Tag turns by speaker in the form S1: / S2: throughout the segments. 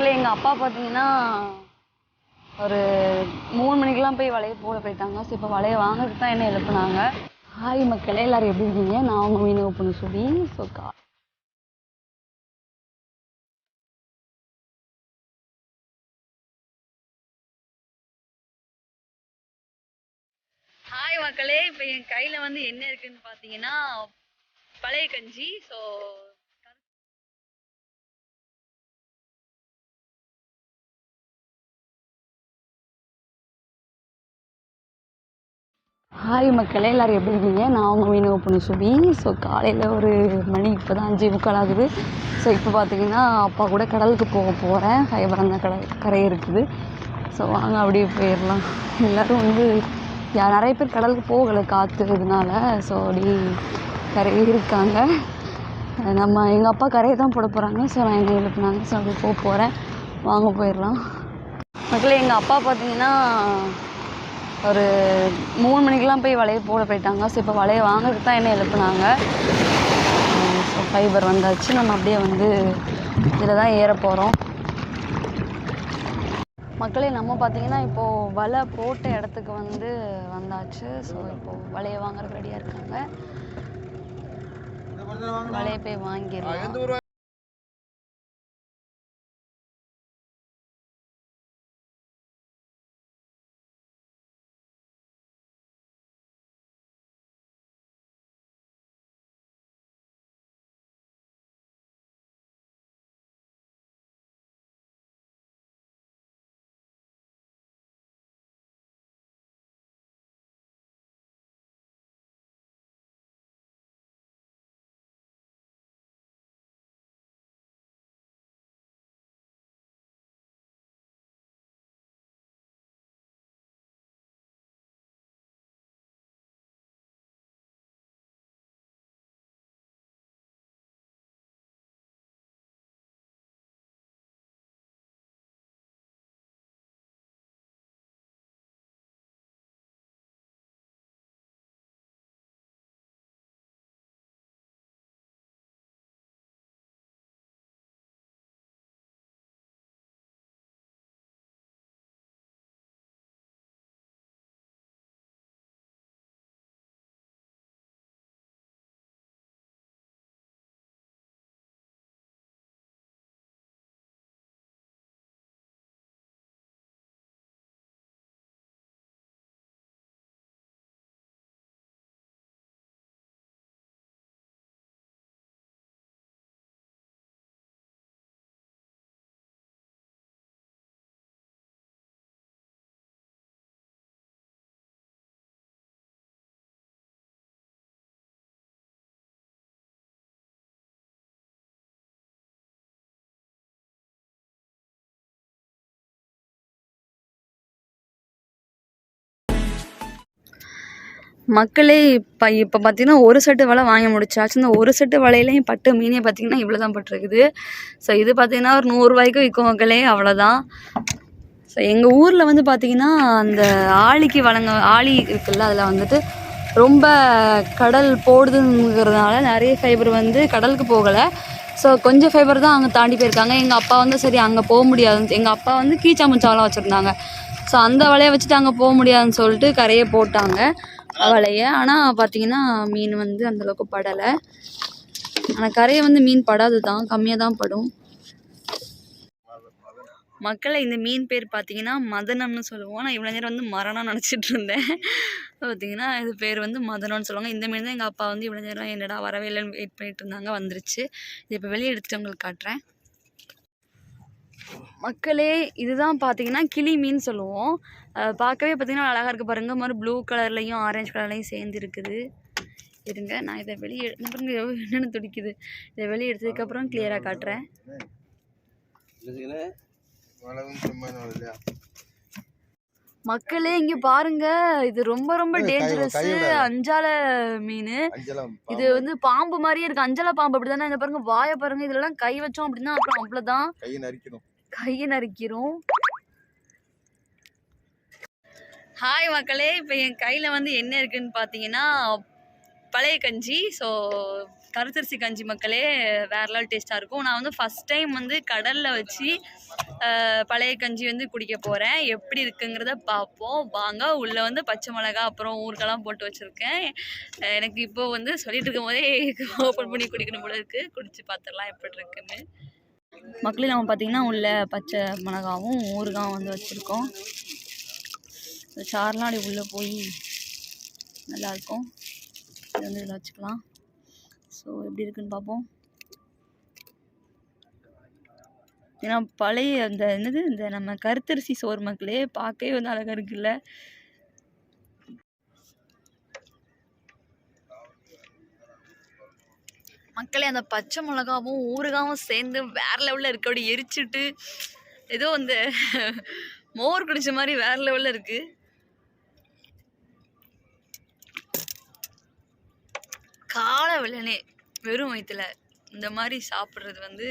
S1: மக்களே எங்கள் அப்பா பார்த்தீங்கன்னா ஒரு மூணு மணிக்கெலாம் போய் வளைய போட போயிட்டாங்க. ஸோ இப்போ வளைய வாங்குறதுக்கு தான் என்ன எழுப்புனாங்க? ஹாய் மக்களே எல்லாரும் எப்படி இருக்கீங்க? நான் அவங்க மீன் ஓப்பன் சுபி. ஸோ கா ஹாய் மக்களே இப்போ என் கையில் வந்து என்ன இருக்குன்னு பார்த்தீங்கன்னா பழைய கஞ்சி. ஸோ ஹாய் மக்களே எல்லோரும் எப்படி இருக்கீங்க? நான் உங்கள் மீன் ஓப்பன் சுபி. ஸோ காலையில் ஒரு மணி இப்போ தான் அஞ்சு முக்கால் ஆகுது. ஸோ இப்போ பார்த்தீங்கன்னா அப்பா கூட கடலுக்கு போக போகிறேன் ஹைபரந்த தான் கடல் கரை இருக்குது. ஸோ வாங்க அப்படியே போயிடலாம். எல்லோரும் வந்து நிறைய பேர் கடலுக்கு போகலை காற்று ஸோ அப்படி கரையே இருக்காங்க. நம்ம எங்கள் அப்பா கரையை தான் போட போகிறாங்க ஸோ நான் என்ன எழுப்புனாங்க. ஸோ அப்படி போக போகிறேன் வாங்க போயிடலாம். மக்களே எங்கள் அப்பா பார்த்தீங்கன்னா ஒரு மூணு மணிக்கெலாம் போய் வளைய போட போயிட்டாங்க. ஸோ இப்போ வளைய வாங்குறதுக்கு தான் என்ன எழுப்புனாங்க. ஸோ ஃபைபர் வந்தாச்சு. நம்ம அப்படியே வந்து இதில் தான் ஏற போகிறோம் மக்களே நம்ம பார்த்தீங்கன்னா இப்போது வலை போட்ட இடத்துக்கு வந்து வந்தாச்சு. ஸோ இப்போது வலையை வாங்குறதுக்கு ரெடியாக இருக்காங்க. வலையை போய் வாங்கிடலாம். மக்களே இப்போ இப்போ பார்த்திங்கன்னா ஒரு செட்டு வலை வாங்கி முடிச்சாச்சு. இந்த ஒரு செட்டு வலையிலையும் பட்டு மீனே பார்த்தீங்கன்னா இவ்வளோ தான் பட்டிருக்குது. ஸோ இது பார்த்திங்கன்னா ஒரு நூறுரூவாய்க்கு விற்கும் மக்களே அவ்வளோதான் ஸோ எங்கள் ஊரில் வந்து பார்த்தீங்கன்னா அந்த ஆழிக்கு வழங்க ஆழி இருக்குல்ல அதில் வந்துட்டு ரொம்ப கடல் போடுதுங்கிறதுனால நிறைய ஃபைபர் வந்து கடலுக்கு போகலை. ஸோ கொஞ்சம் ஃபைபர் தான் அங்கே தாண்டி போயிருக்காங்க. எங்கள் அப்பா வந்து சரி அங்கே போக முடியாதுன்னு எங்கள் அப்பா வந்து கீச்சா முச்சாலாம் வச்சுருந்தாங்க. ஸோ அந்த வலையை வச்சுட்டு அங்கே போக முடியாதுன்னு சொல்லிட்டு கரையை போட்டாங்க. வலையை ஆனால் பார்த்தீங்கன்னா மீன் வந்து அந்தளவுக்கு படலை. ஆனால் கரையை வந்து மீன் படாது தான் கம்மியாக தான் படும். மக்களை இந்த மீன் பேர் பார்த்தீங்கன்னா மதனம்னு சொல்லுவோம். நான் இவ்வளோ நேரம் வந்து மரணம் நினச்சிட்டு இருந்தேன். பார்த்தீங்கன்னா இது பேர் வந்து மதனம்னு சொல்லுவாங்க. இந்த மீன் தான் எங்கள் அப்பா வந்து இவ்வளோ நேரம் என்னடா வரவே இல்லைன்னு வெயிட் பண்ணிட்டு இருந்தாங்க. வந்துருச்சு. இது இப்போ வெளியே எடுத்துகிட்டு உங்களுக்கு காட்டுறேன். மக்களே இதுதான் பார்த்தீங்கன்னா கிளி மீன் சொல்லுவோம். பார்க்கவே பார்த்தீங்கன்னா அழகாக இருக்குது பாருங்க. மாதிரி ப்ளூ கலர்லையும் ஆரஞ்சு கலர்லையும் சேர்ந்து இருக்குது. இருங்க நான் இதை வெளியே பாருங்க என்னென்னு துடிக்குது. இதை வெளியே எடுத்ததுக்கப்புறம் கிளியராக காட்டுறேன். மக்களே இங்க பாருங்க. இது ரொம்ப ரொம்ப டேஞ்சரஸ் அஞ்சால மீன். இது வந்து பாம்பு மாதிரியே இருக்கு. அஞ்சல பாம்பு அப்படிதானே? இந்த பாருங்க வாயை பாருங்க. இதுலலாம் கை வச்சோம் அப்படின்னா அப்புறம் அவ்வளவுதான்.
S2: கையை
S1: நறுக்கிறோம். ஹாய் மக்களே இப்போ என் கையில் வந்து என்ன இருக்குன்னு பார்த்தீங்கன்னா பழைய கஞ்சி. ஸோ கருத்தரிசி கஞ்சி மக்களே வேற லெவல் டேஸ்ட்டாக இருக்கும். நான் வந்து ஃபஸ்ட் டைம் வந்து கடலில் வச்சு பழைய கஞ்சி வந்து குடிக்க போகிறேன் எப்படி இருக்குங்கிறத பார்ப்போம் வாங்க உள்ளே வந்து பச்சை மிளகா அப்புறம் ஊறுகாலாம் போட்டு வச்சுருக்கேன். எனக்கு இப்போது வந்து சொல்லிட்டு இருக்கும் போதே ஓப்பன் பண்ணி குடிக்கணும் போல இருக்குது குடிச்சு பார்த்துடலாம் எப்படி இருக்குன்னு. மக்களே நம்ம பார்த்திங்கன்னா உள்ள பச்சை மிளகாவும் ஊறுகாவும் வந்து வச்சுருக்கோம். இந்த சாரெலாம் அப்படி உள்ளே போய் நல்லாயிருக்கும். இது வந்து இதில் வச்சுக்கலாம். ஸோ எப்படி இருக்குன்னு பார்ப்போம். ஏன்னா பழைய அந்த என்னது? இந்த நம்ம கருத்தரிசி சோறு மக்களே பார்க்கவே வந்து அழகாக இருக்குல்ல? மக்களே அந்த பச்சை மிளகாவும் ஊறுகாவும் சேர்ந்து வேற லெவலில் இருக்க. அப்படி எரிச்சிட்டு ஏதோ அந்த மோர் குடிச்ச மாதிரி வேற லெவலில் இருக்குது காலை வெள்ளனே வெறும் வயிற்றுல இந்த மாதிரி சாப்பிட்றது வந்து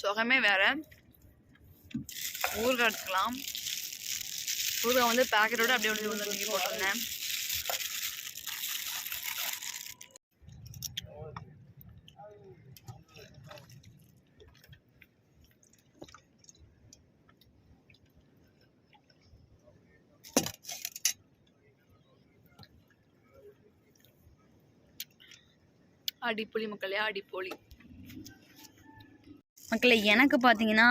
S1: சுகமே வேற. ஊறுகாய் எடுத்துக்கலாம். ஊறுகாய் வந்து பேக்கெட்டோட அப்படியே அப்படியே போட்டிருந்தேன். அடிப்பொலி மக்களே அடிப்பொலி. மக்களே எனக்கு பார்த்தீங்கன்னா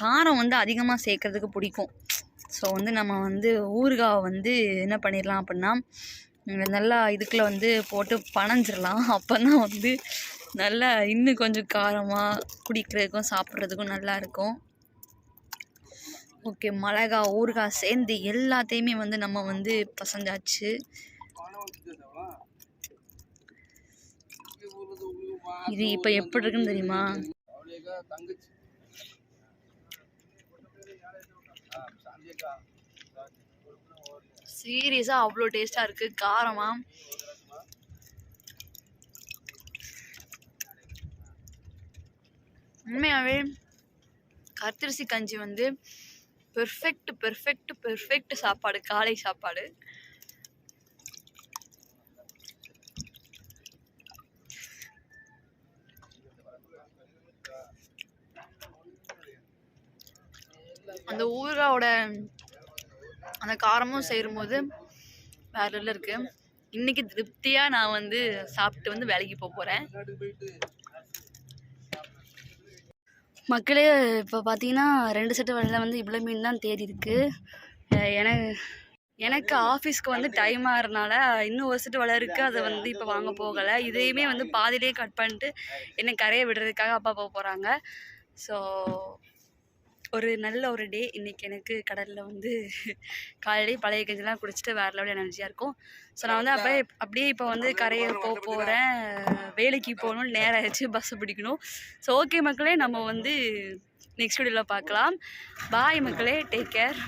S1: காரம் வந்து அதிகமாக சேர்க்கறதுக்கு பிடிக்கும். ஸோ வந்து நம்ம வந்து ஊறுகாவை வந்து என்ன பண்ணிடலாம் அப்படின்னா நல்லா இதுக்குள்ளே வந்து போட்டு பனஞ்சிடலாம் அப்போ தான் வந்து நல்லா இன்னும் கொஞ்சம் காரமாக குடிக்கிறதுக்கும் சாப்பிட்றதுக்கும் நல்லா இருக்கும். ஓகே மிளகா ஊறுகாய் சேர்ந்து எல்லாத்தையுமே வந்து நம்ம வந்து பசஞ்சாச்சு. இது இப்போ எப்படி இருக்குன்னு தெரியுமா? சீரியஸாக அவ்வளோ டேஸ்ட்டாக இருக்குது காரமாக உண்மையாகவே கத்திரிசி கஞ்சி வந்து பெர்ஃபெக்ட் பெர்ஃபெக்ட் பெர்ஃபெக்ட் சாப்பாடு காலை சாப்பாடு. அந்த ஊறுகாவோட அந்த காரமும் சேரும்போது வேற லெவலில் இருக்கு. இன்னைக்கு திருப்தியாக நான் வந்து சாப்பிட்டு வந்து வேலைக்கு போக போகிறேன் மக்களே இப்போ பார்த்தீங்கன்னா ரெண்டு செட்டு வலையில் வந்து இவ்வளோ மீன் தான் தேடி இருக்கு. எனக்கு எனக்கு ஆஃபீஸ்க்கு வந்து டைம் ஆகிறனால இன்னும் ஒரு செட்டு வலை இருக்குது அதை வந்து இப்போ வாங்க போகலை. இதையுமே வந்து பாதியிலே கட் பண்ணிட்டு என்னை கரையை விடுறதுக்காக அப்பா போக போகிறாங்க ஸோ ஒரு நல்ல ஒரு டே இன்னைக்கு எனக்கு கடலில் வந்து காலையிலேயே பழைய கஞ்சிலாம் குடிச்சிட்டு வேறு லெவலில் எனர்ஜியாக இருக்கும். ஸோ நான் வந்து அப்படியே அப்படியே இப்போ வந்து கரையை போக போகிறேன் வேலைக்கு போகணும் நேரம் ஆயிடுச்சு பஸ்ஸை பிடிக்கணும். ஸோ ஓகே மக்களே நம்ம வந்து நெக்ஸ்ட் வீடியோவில் பார்க்கலாம். பாய் மக்களே டேக் கேர்